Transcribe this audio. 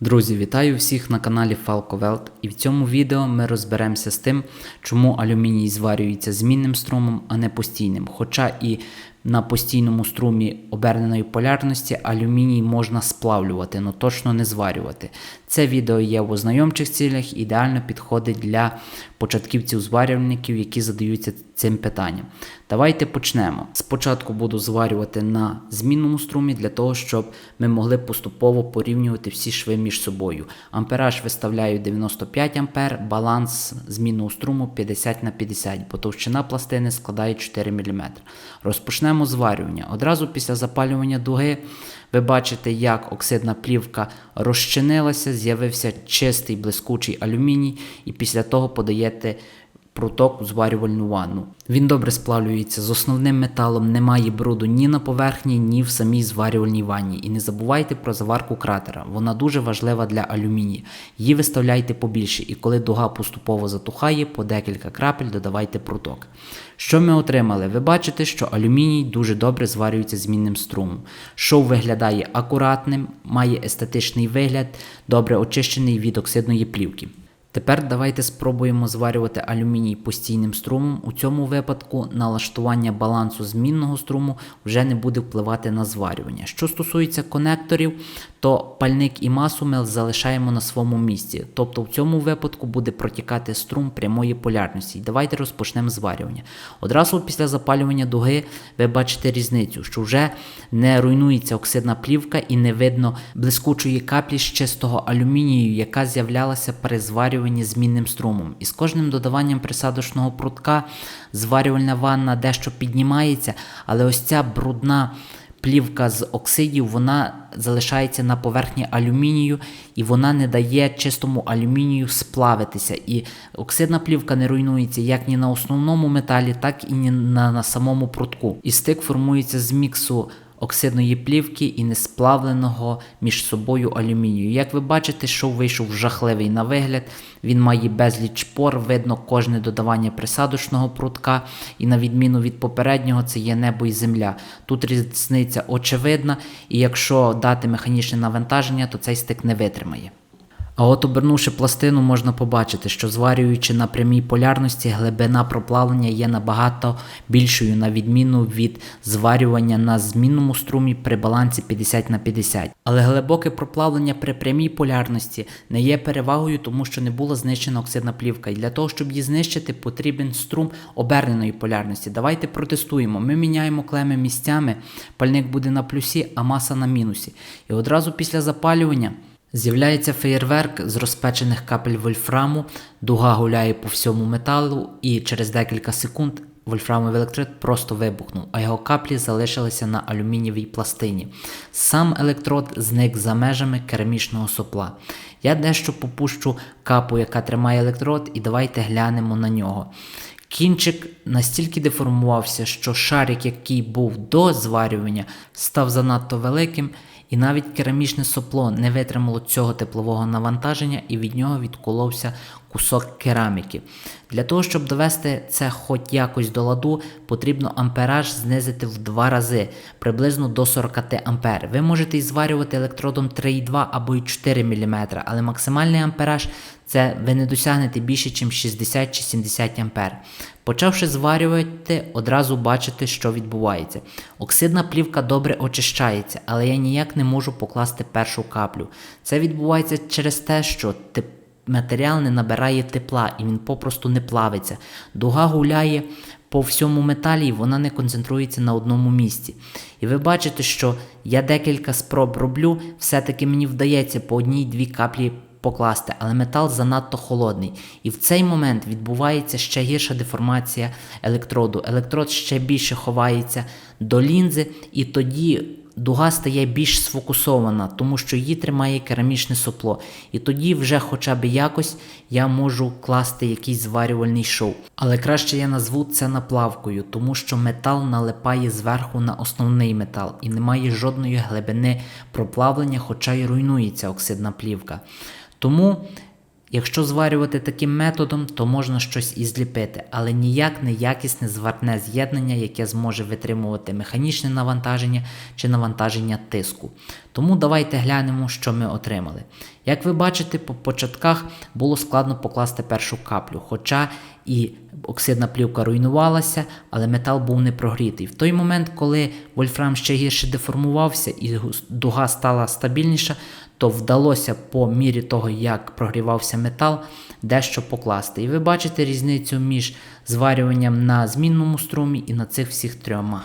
Друзі, вітаю всіх на каналі Falco Welt і в цьому відео ми розберемося з тим, чому алюміній зварюється змінним струмом, а не постійним. Хоча і на постійному струмі оберненої полярності алюміній можна сплавлювати, але точно не зварювати. Це відео є в ознайомчих цілях, ідеально підходить для початківців-зварювальників, які задаються цим питанням. Давайте почнемо. Спочатку буду зварювати на змінному струмі для того, щоб ми могли поступово порівнювати всі шви між собою. Ампераж виставляю 95 ампер, баланс змінного струму 50 на 50, бо товщина пластини складає 4 мм. Розпочнемо зварювання. Одразу після запалювання дуги ви бачите, як оксидна плівка розчинилася, з'явився чистий блискучий алюміній, і після того подаєте пруток у зварювальну ванну. Він добре сплавлюється з основним металом, немає бруду ні на поверхні, ні в самій зварювальній ванні. І не забувайте про заварку кратера. Вона дуже важлива для алюмінії. Її виставляйте побільше, і коли дуга поступово затухає, по декілька крапель додавайте пруток. Що ми отримали? Ви бачите, що алюміній дуже добре зварюється змінним струмом. Шов виглядає акуратним, має естетичний вигляд, добре очищений від оксидної плівки. Тепер давайте спробуємо зварювати алюміній постійним струмом. У цьому випадку налаштування балансу змінного струму вже не буде впливати на зварювання. Що стосується конекторів, то пальник і масу ми залишаємо на своєму місці. Тобто в цьому випадку буде протікати струм прямої полярності. Давайте розпочнемо зварювання. Одразу після запалювання дуги ви бачите різницю, що вже не руйнується оксидна плівка і не видно блискучої каплі з чистого алюмінію, яка з'являлася при зварюванні змінним струмом. І з кожним додаванням присадочного прутка зварювальна ванна дещо піднімається, але ось ця брудна плівка з оксидів вона залишається на поверхні алюмінію і вона не дає чистому алюмінію сплавитися. І оксидна плівка не руйнується як ні на основному металі, так і ні на, на самому прутку. І стик формується з міксу оксидної плівки і несплавленого між собою алюмінію. Як ви бачите, шов вийшов жахливий на вигляд, він має безліч пор, видно кожне додавання присадочного прутка, і на відміну від попереднього, це є небо і земля. Тут різниця очевидна, і якщо дати механічне навантаження, то цей стик не витримає. А от обернувши пластину, можна побачити, що зварюючи на прямій полярності, глибина проплавлення є набагато більшою, на відміну від зварювання на змінному струмі при балансі 50 на 50. Але глибоке проплавлення при прямій полярності не є перевагою, тому що не була знищена оксидна плівка. І для того, щоб її знищити, потрібен струм оберненої полярності. Давайте протестуємо. Ми міняємо клеми місцями, пальник буде на плюсі, а маса на мінусі. І одразу після запалювання. З'являється феєрверк з розпечених капель вольфраму, дуга гуляє по всьому металу, і через декілька секунд вольфрамовий електрод просто вибухнув, а його каплі залишилися на алюмінієвій пластині. Сам електрод зник за межами керамічного сопла. Я дещо попущу капу, яка тримає електрод, і давайте глянемо на нього. Кінчик настільки деформувався, що шарик, який був до зварювання, став занадто великим, і навіть керамічне сопло не витримало цього теплового навантаження, і від нього відколовся кусок кераміки. Для того, щоб довести це хоч якось до ладу, потрібно ампераж знизити в два рази, приблизно до 40 ампер. Ви можете і зварювати електродом 3,2 або й 4 мм, але максимальний ампераж це ви не досягнете більше, ніж 60 чи 70 ампер. Почавши зварювати, одразу бачите, що відбувається. Оксидна плівка добре очищається, але я ніяк не можу покласти першу каплю. Це відбувається через те, що матеріал не набирає тепла і він попросту не плавиться. Дуга гуляє по всьому металі, і вона не концентрується на одному місці. І ви бачите, що я декілька спроб роблю, все-таки мені вдається по одній-дві каплі покласти, але метал занадто холодний. І в цей момент відбувається ще гірша деформація електроду. Електрод ще більше ховається до лінзи, і тоді дуга стає більш сфокусована, тому що її тримає керамічне сопло. І тоді вже хоча б якось я можу класти якийсь зварювальний шов. Але краще я назву це наплавкою, тому що метал налипає зверху на основний метал і немає жодної глибини проплавлення, хоча й руйнується оксидна плівка. Тому Якщо зварювати таким методом, то можна щось і зліпити, але ніяк не якісне зварне з'єднання, яке зможе витримувати механічне навантаження чи навантаження тиску. Тому давайте глянемо, що ми отримали. Як ви бачите, по початках було складно покласти першу каплю, хоча і оксидна плівка руйнувалася, але метал був не прогрітий. В той момент, коли вольфрам ще гірше деформувався і дуга стала стабільніша, то вдалося по мірі того, як прогрівався метал, дещо покласти. І ви бачите різницю між зварюванням на змінному струмі і на цих всіх трьома.